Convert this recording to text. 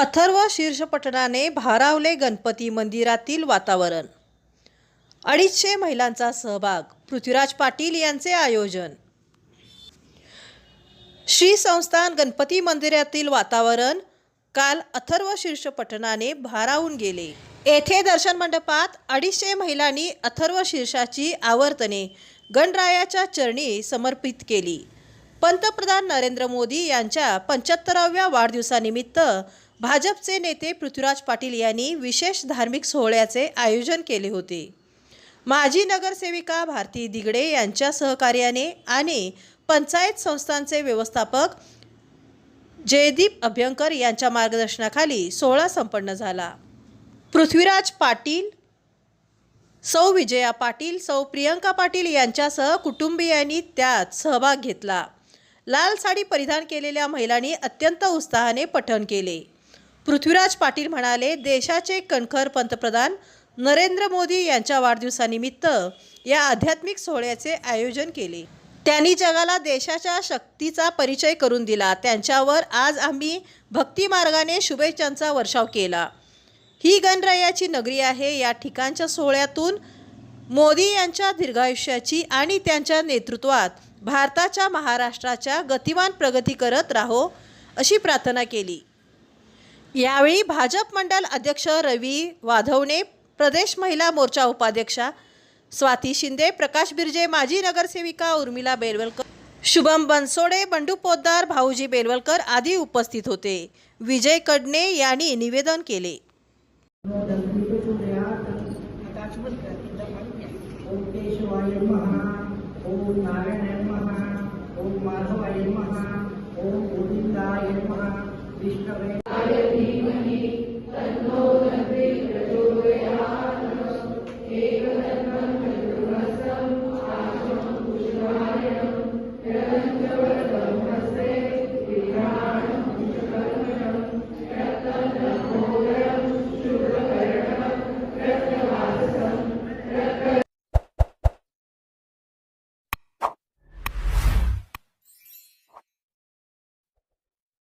अथर्व शीर्षपटनाने भारावले गणपती मंदिरातील वातावरण. अडीचशे महिलांचा सहभाग पृथ्वीराज पाटील यांचे आयोजन. श्री संस्थान गणपती मंदिरातील वातावरण काल अथर्व शीर्षपठणाने भारावून गेले. येथे दर्शन मंडपात अडीचशे महिलांनी अथर्व शीर्षाची आवर्तने गणरायाच्या चरणी समर्पित केली. पंतप्रधान नरेंद्र मोदी यांच्या पंच्याहत्तराव्या वाढदिवसानिमित्त भाजपचे नेते पृथ्वीराज पाटील यांनी विशेष धार्मिक सोहळ्याचे आयोजन केले होते. माजी नगरसेविका भारती दिगडे यांच्या सहकार्याने आणि पंचायत संस्थांचे व्यवस्थापक जयदीप अभ्यंकर यांच्या मार्गदर्शनाखाली सोहळा संपन्न झाला. पृथ्वीराज पाटील सौ विजया पाटील सौ प्रियंका पाटील यांच्यासह कुटुंबियांनी त्यात सहभाग घेतला. लाल साडी परिधान केलेल्या महिलांनी अत्यंत उत्साहाने पठण केले. पृथ्वीराज पाटील म्हणाले देशाचे कणखर पंतप्रधान नरेंद्र मोदी यांच्या वाढदिवसानिमित्त या आध्यात्मिक सोहळ्याचे आयोजन केले. त्यांनी जगाला देशाच्या शक्तीचा परिचय करून दिला. त्यांच्यावर आज आम्ही भक्ती मार्गाने शुभेच्छांचा वर्षाव केला. ही गणरायाची नगरी आहे. या ठिकाणच्या सोहळ्यातून मोदी यांच्या दीर्घायुष्याची आणि त्यांच्या नेतृत्वात भारताच्या महाराष्ट्राच्या गतिमान प्रगती करत राहो अशी प्रार्थना केली. यावेळी भाजप मंडल अध्यक्ष रवी वाधवणे प्रदेश महिला मोर्चा उपाध्यक्षा स्वाती शिंदे प्रकाश बिर्जे माजी नगरसेविका उर्मिला बेलवलकर शुभम बनसोडे बंडू पोद्दार भाऊजी बेलवलकर आदी उपस्थित होते. विजय कडणे यांनी निवेदन केले. ओम ओम माधवाय ओम गोविंदाय विष्णवे